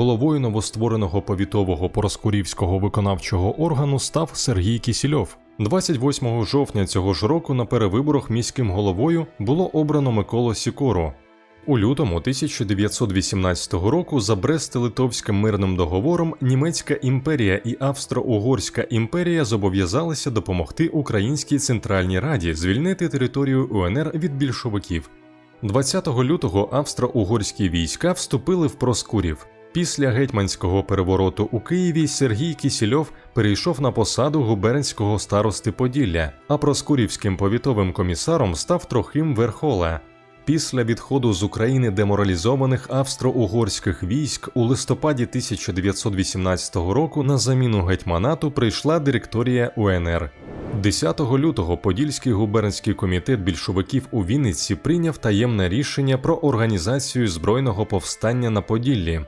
головою новоствореного повітового Пороскурівського виконавчого органу став Сергій Кісільов. 28 жовтня цього ж року на перевиборах міським головою було обрано Миколу Сікору. У лютому 1918 року за Брест-Литовським мирним договором Німецька імперія і Австро-Угорська імперія зобов'язалися допомогти Українській Центральній Раді звільнити територію УНР від більшовиків. 20 лютого австро-угорські війська вступили в Проскурів. Після гетьманського перевороту у Києві Сергій Кісільов перейшов на посаду губернського старости Поділля, а проскурівським повітовим комісаром став Трохим Верхола. Після відходу з України деморалізованих австро-угорських військ у листопаді 1918 року на заміну гетьманату прийшла директорія УНР. 10 лютого Подільський губернський комітет більшовиків у Вінниці прийняв таємне рішення про організацію збройного повстання на Поділлі.